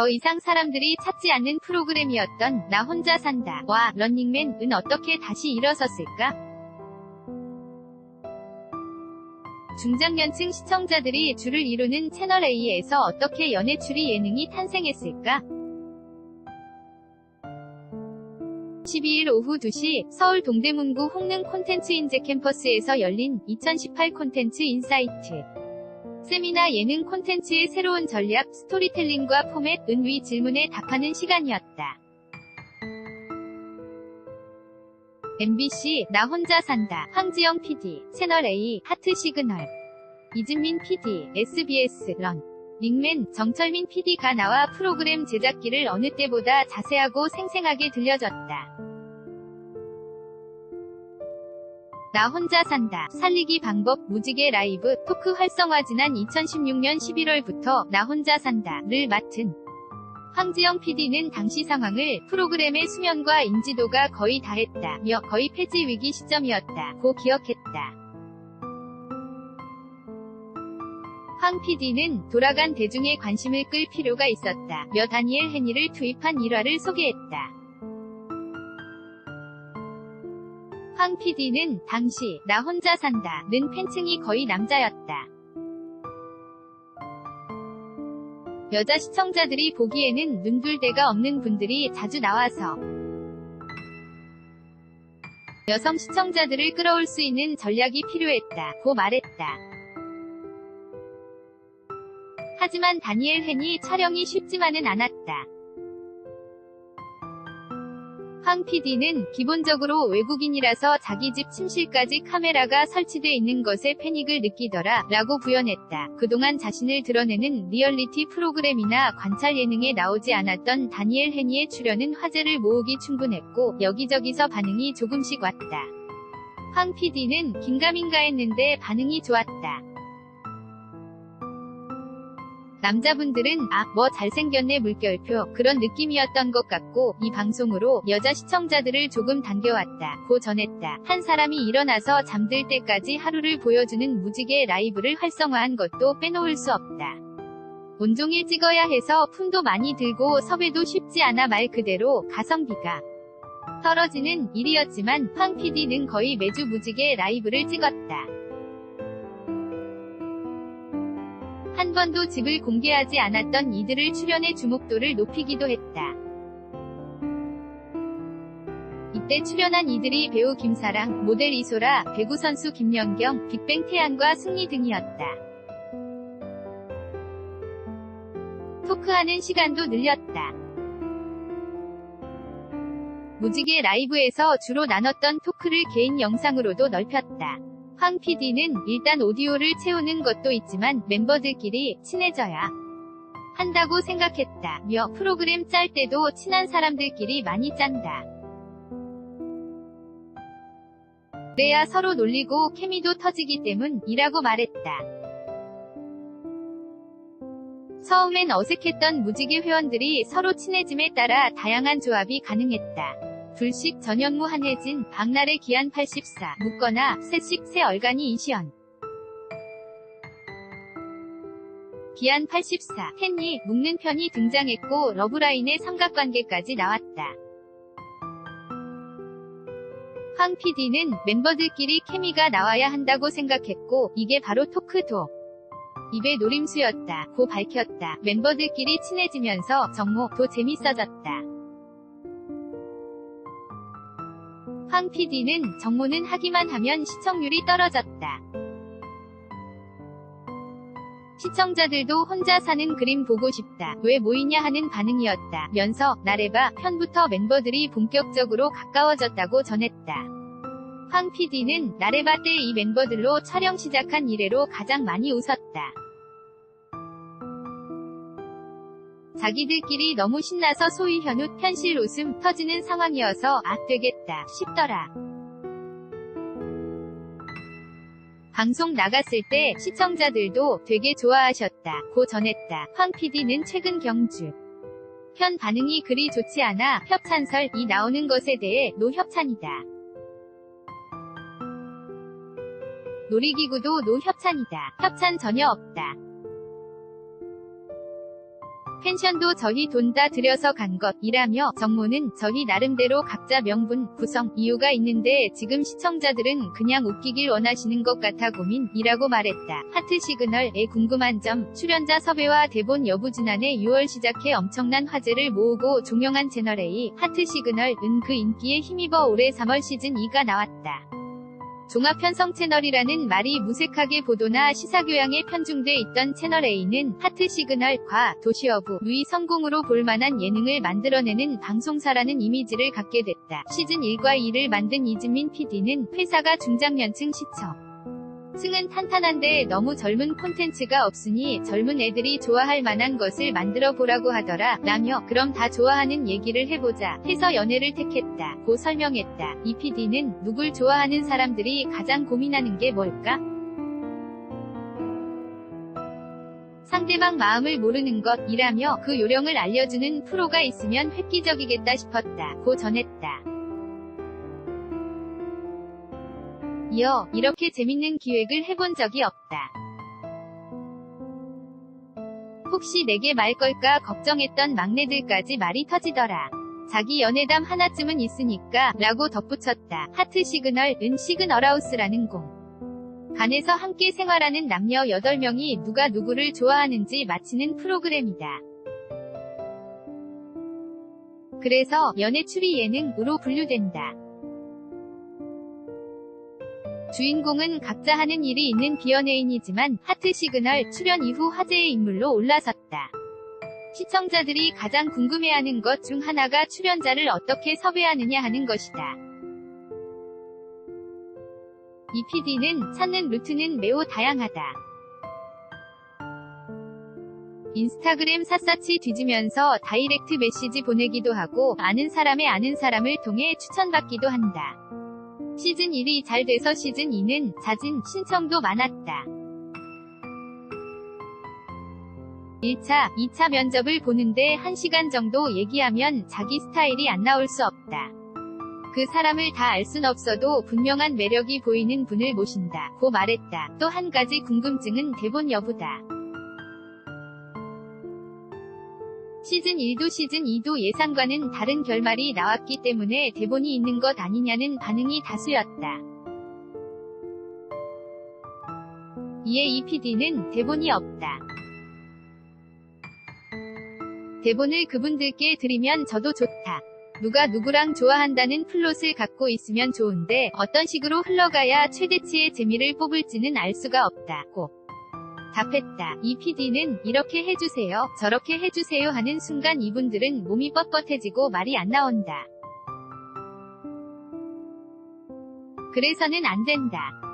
더 이상 사람들이 찾지 않는 프로그램이었던 나 혼자 산다 와 런닝맨은 어떻게 다시 일어섰을까? 중장년층 시청자들이 주를 이루는 채널A에서 어떻게 연애추리 예능이 탄생했을까? 12일 오후 2시 서울 동대문구 홍릉 콘텐츠 인제 캠퍼스에서 열린 2018 콘텐츠 인사이트 세미나 예능 콘텐츠의 새로운 전략, 스토리텔링과 포맷, 은위 질문에 답하는 시간이었다. MBC 나 혼자 산다 황지영 PD 채널A 하트 시그널 이진민 PD SBS 런 링맨 정철민 PD가 나와 프로그램 제작기를 어느 때보다 자세하고 생생하게 들려줬다. 나 혼자 산다. 살리기 방법 무지개 라이브 토크 활성화 지난 2016년 11월부터 나 혼자 산다를 맡은 황지영 PD는 당시 상황을 프로그램의 수면과 인지도가 거의 다했다며 거의 폐지 위기 시점이었다고 기억했다. 황 PD는 돌아간 대중의 관심을 끌 필요가 있었다며 다니엘 헤니를 투입한 일화를 소개했다. 황 PD는 당시 나 혼자 산다 는 팬층이 거의 남자였다. 여자 시청자들이 보기에는 눈둘 데가 없는 분들이 자주 나와서 여성 시청자들을 끌어올 수 있는 전략이 필요했다고 말했다. 하지만 다니엘 헨이 촬영이 쉽지만은 않았다. 황 PD는 기본적으로 외국인이라서 자기 집 침실까지 카메라가 설치돼 있는 것에 패닉을 느끼더라 라고 부연했다. 그동안 자신을 드러내는 리얼리티 프로그램이나 관찰 예능에 나오지 않았던 다니엘 헤니의 출연은 화제를 모으기 충분했고 여기저기서 반응이 조금씩 왔다. 황 PD는 긴가민가 했는데 반응이 좋았다. 남자분들은 아, 뭐 잘생겼네 물결표 그런 느낌이었던 것 같고 이 방송으로 여자 시청자들을 조금 당겨왔다. 고 전했다. 한 사람이 일어나서 잠들 때까지 하루를 보여주는 무지개 라이브를 활성화한 것도 빼놓을 수 없다. 온종일 찍어야 해서 품도 많이 들고 섭외도 쉽지 않아 말 그대로 가성비가 떨어지는 일이었지만 황 PD는 거의 매주 무지개 라이브를 찍었다. 한 번도 집을 공개하지 않았던 이들을 출연해 주목도를 높이기도 했다. 이때 출연한 이들이 배우 김사랑, 모델 이소라, 배구 선수 김연경, 빅뱅 태양과 승리 등이었다. 토크하는 시간도 늘렸다. 무지개 라이브에서 주로 나눴던 토크를 개인 영상으로도 넓혔다. 황 PD는 일단 오디오를 채우는 것도 있지만 멤버들끼리 친해져야 한다고 생각했다 며 프로그램 짤 때도 친한 사람들끼리 많이 짠다. 그래야 서로 놀리고 케미도 터지기 때문이라고 말했다. 처음엔 어색했던 무지개 회원들이 서로 친해짐에 따라 다양한 조합이 가능했다. 불식 전현무 한혜진, 박나래 기한 84, 묻거나, 새식 새 얼간이 이시연. 기한 84, 헨리, 묶는 편이 등장했고 러브라인의 삼각관계까지 나왔다. 황 PD는 멤버들끼리 케미가 나와야 한다고 생각했고 이게 바로 토크도 입의 노림수였다. 고 밝혔다. 멤버들끼리 친해지면서 정모 도 재밌어졌다. 황 PD는 정모는 하기만 하면 시청률이 떨어졌다. 시청자들도 혼자 사는 그림 보고 싶다. 왜 모이냐 하는 반응이었다. 면서 나래바 편부터 멤버들이 본격적으로 가까워졌다고 전했다. 황 PD는 나래바 때 이 멤버들로 촬영 시작한 이래로 가장 많이 웃었다. 자기들끼리 너무 신나서 소위 현우 현실 웃음 터지는 상황이어서 아 되겠다 싶더라. 방송 나갔을 때 시청자들도 되게 좋아하셨다. 고 전했다. 황 PD는 최근 경주 현 반응이 그리 좋지 않아 협찬설이 나오는 것에 대해 노협찬이다. 놀이기구도 노협찬이다. 협찬 전혀 없다. 펜션도 저희 돈 다 들여서 간 것이라며 정모는 저희 나름대로 각자 명분, 구성, 이유가 있는데 지금 시청자들은 그냥 웃기길 원하시는 것 같아 고민이라고 말했다. 하트 시그널에 궁금한 점, 출연자 섭외와 대본 여부 지난해 6월 시작해 엄청난 화제를 모으고 종영한 채널A 하트 시그널은 그 인기에 힘입어 올해 3월 시즌 2가 나왔다. 종합편성 채널이라는 말이 무색하게 보도나 시사교양에 편중돼 있던 채널A는 하트 시그널 과 도시어부, 누이 성공으로 볼만한 예능을 만들어내는 방송사라는 이미지를 갖게 됐다. 시즌 1과 2를 만든 이즈민 PD는 회사가 중장년층 시청. 승은 탄탄한데 너무 젊은 콘텐츠가 없으니 젊은 애들이 좋아할 만한 것을 만들어 보라고 하더라. 라며 그럼 다 좋아하는 얘기를 해보자 해서 연애를 택했다. 고 설명했다. 이 PD는 누굴 좋아하는 사람들이 가장 고민하는 게 뭘까? 상대방 마음을 모르는 것이라며 그 요령을 알려주는 프로가 있으면 획기적이겠다 싶었다. 고 전했다. 이어 이렇게 재밌는 기획을 해본 적이 없다. 혹시 내게 말 걸까 걱정했던 막내들까지 말이 터지더라. 자기 연애담 하나쯤은 있으니까 라고 덧붙였다. 하트 시그널 은 시그널하우스라는 공. 간에서 함께 생활하는 남녀 8명이 누가 누구를 좋아하는지 맞히는 프로그램이다. 그래서 연애 추리 예능으로 분류된다. 주인공은 각자 하는 일이 있는 비연예인이지만 하트 시그널 출연 이후 화제의 인물로 올라섰다. 시청자들이 가장 궁금해하는 것 중 하나가 출연자를 어떻게 섭외하느냐 하는 것이다. 이 PD는 찾는 루트는 매우 다양하다. 인스타그램 샅샅이 뒤지면서 다이렉트 메시지 보내기도 하고 아는 사람의 아는 사람을 통해 추천받기도 한다. 시즌 1이 잘 돼서 시즌 2는 잦은 신청도 많았다. 1차, 2차 면접을 보는데 1시간 정도 얘기하면 자기 스타일이 안 나올 수 없다. 그 사람을 다 알 순 없어도 분명한 매력이 보이는 분을 모신다. 고 말했다. 또 한 가지 궁금증은 대본 여부다. 시즌 1도 시즌 2도 예상과는 다른 결말이 나왔기 때문에 대본이 있는 것 아니냐는 반응이 다수였다. 이에 이 PD는 대본이 없다. 대본을 그분들께 드리면 저도 좋다. 누가 누구랑 좋아한다는 플롯을 갖고 있으면 좋은데 어떤 식으로 흘러가야 최대치의 재미를 뽑을지는 알 수가 없다. 고 답했다. 이 PD는 이렇게 해주세요, 저렇게 해주세요 하는 순간 이분들은 몸이 뻣뻣해지고 말이 안 나온다. 그래서는 안 된다.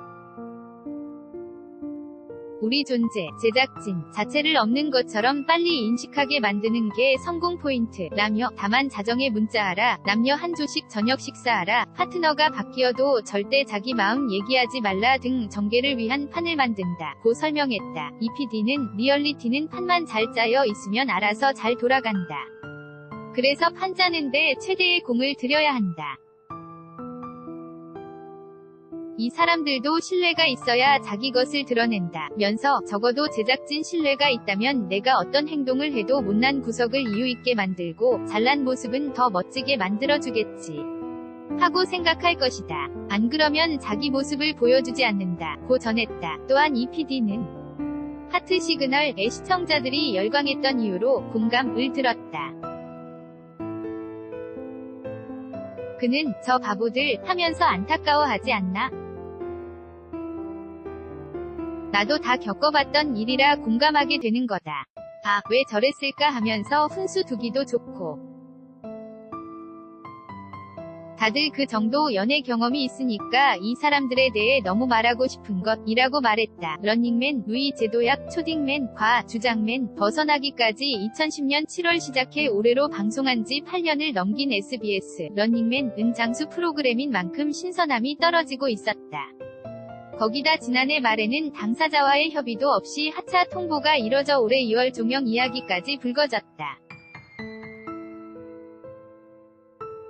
우리 존재, 제작진 자체를 없는 것처럼 빨리 인식하게 만드는 게 성공 포인트라며 다만 자정에 문자하라, 남녀 한 조씩 저녁 식사하라, 파트너가 바뀌어도 절대 자기 마음 얘기하지 말라 등 전개를 위한 판을 만든다. 고 설명했다. 이 PD는 리얼리티는 판만 잘 짜여 있으면 알아서 잘 돌아간다. 그래서 판 짜는데 최대의 공을 들여야 한다. 이 사람들도 신뢰가 있어야 자기 것을 드러낸다. 면서 적어도 제작진 신뢰가 있다면 내가 어떤 행동을 해도 못난 구석을 이유 있게 만들고 잘난 모습은 더 멋지게 만들어주겠지. 하고 생각할 것이다. 안 그러면 자기 모습을 보여주지 않는다. 고 전했다. 또한 이 PD는 하트 시그널의 시청자들이 열광했던 이유로 공감을 들었다. 그는 저 바보들 하면서 안타까워하지 않나? 나도 다 겪어봤던 일이라 공감하게 되는 거다. 아, 왜 저랬을까 하면서 훈수 두기도 좋고. 다들 그 정도 연애 경험이 있으니까 이 사람들에 대해 너무 말하고 싶은 것이라고 말했다. 런닝맨, 루이 제도약, 초딩맨, 과, 주장맨, 벗어나기까지 2010년 7월 시작해 올해로 방송한 지 8년을 넘긴 SBS 런닝맨은 장수 프로그램인 만큼 신선함이 떨어지고 있었다. 거기다 지난해 말에는 당사자와의 협의도 없이 하차 통보가 이뤄져 올해 2월 종영 이야기까지 불거졌다.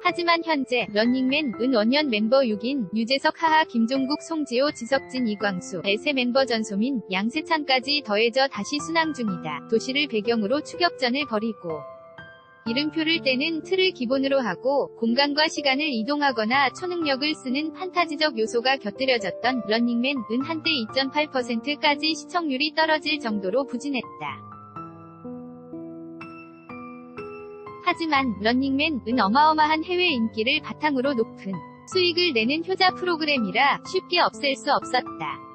하지만 현재 런닝맨 은 원년 멤버 6인 유재석 하하 김종국 송지호 지석진 이광수 에세 멤버 전소민 양세찬까지 더해져 다시 순항 중이다. 도시를 배경으로 추격전을 벌이고 이름표를 떼는 틀을 기본으로 하고 공간과 시간을 이동하거나 초능력을 쓰는 판타지적 요소가 곁들여졌던 런닝맨 은 한때 2.8%까지 시청률이 떨어질 정도로 부진했다. 하지만 런닝맨은 어마어마한 해외 인기를 바탕으로 높은 수익을 내는 효자 프로그램이라 쉽게 없앨 수 없었다.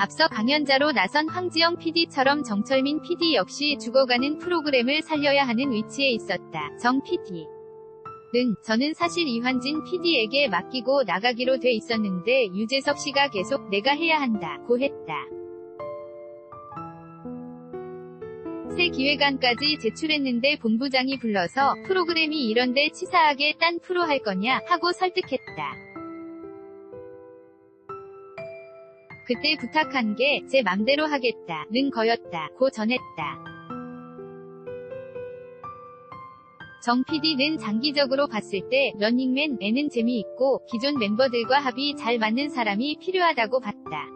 앞서 강연자로 나선 황지영 PD처럼 정철민 PD 역시 죽어가는 프로그램을 살려야 하는 위치에 있었다. 정 PD. 는 저는 사실 이환진 PD에게 맡기고 나가기로 돼 있었는데 유재석 씨가 계속 내가 해야 한다 고 했다. 새 기획안까지 제출했는데 본부장이 불러서 프로그램이 이런데 치사하게 딴 프로 할 거냐 하고 설득했다. 그때 부탁한 게 제 맘대로 하겠다 는 거였다 고 전했다. 정 PD는 장기적으로 봤을 때 런닝맨에는 재미있고 기존 멤버들과 합이 잘 맞는 사람이 필요하다고 봤다.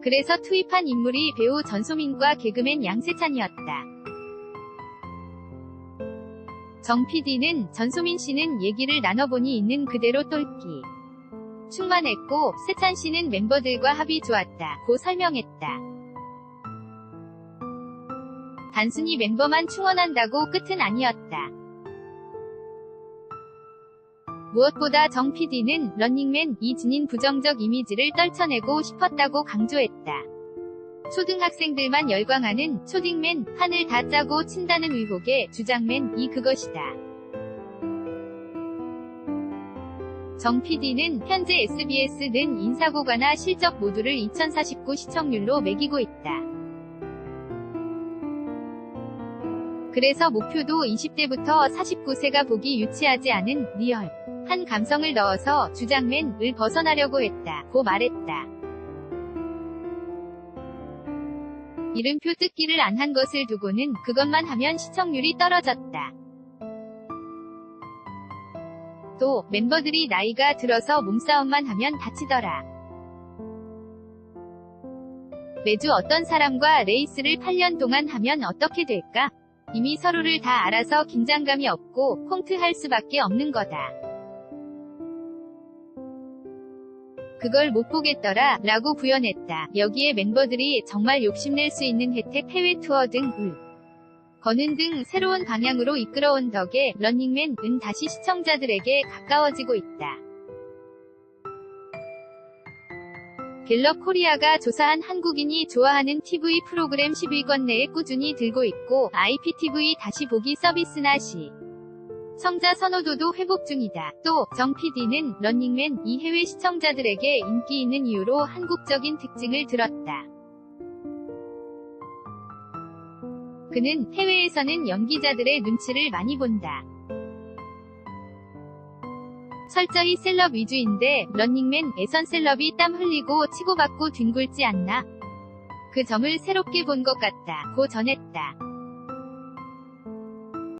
그래서 투입한 인물이 배우 전소민과 개그맨 양세찬이었다. 정 PD는 전소민 씨는 얘기를 나눠보니 있는 그대로 똘끼. 충만했고 세찬 씨는 멤버들과 합이 좋았다. 고 설명했다. 단순히 멤버만 충원한다고 끝은 아니었다. 무엇보다 정 PD는 런닝맨 이진인 부정적 이미지를 떨쳐내고 싶었다고 강조했다. 초등학생들만 열광하는 초딩맨 판을 다 짜고 친다는 의혹에 주장맨 이 그것이다. 정 PD는 현재 SBS는 인사고과나 실적 모두를 2049 시청률로 매기고 있다. 그래서 목표도 20대부터 49세가 보기 유치하지 않은 리얼 한 감성을 넣어서 주장맨을 벗어나려고 했다. 고 말했다. 이름표 뜯기를 안 한 것을 두고는 그것만 하면 시청률이 떨어졌다. 또 멤버들이 나이가 들어서 몸싸움만 하면 다치더라. 매주 어떤 사람과 레이스를 8년 동안 하면 어떻게 될까? 이미 서로를 다 알아서 긴장감이 없고 콩트할 수밖에 없는 거다. 그걸 못 보겠더라 라고 구현했다. 여기에 멤버들이 정말 욕심낼 수 있는 혜택 해외 투어 등 울. 거는 등 새로운 방향으로 이끌어온 덕에 런닝맨은 다시 시청자들에게 가까워지고 있다. 갤럽 코리아가 조사한 한국인이 좋아하는 TV 프로그램 10위권 내에 꾸준히 들고 있고 IPTV 다시 보기 서비스나 시 청자 선호도도 회복 중이다. 또 정 PD는 런닝맨 이 해외 시청자들에게 인기 있는 이유로 한국적인 특징을 들었다. 그는 해외에서는 연기자들의 눈치를 많이 본다. 철저히 셀럽 위주인데 런닝맨에선 셀럽이 땀 흘리고 치고받고 뒹굴지 않나. 그 점을 새롭게 본 것 같다. 고 전했다.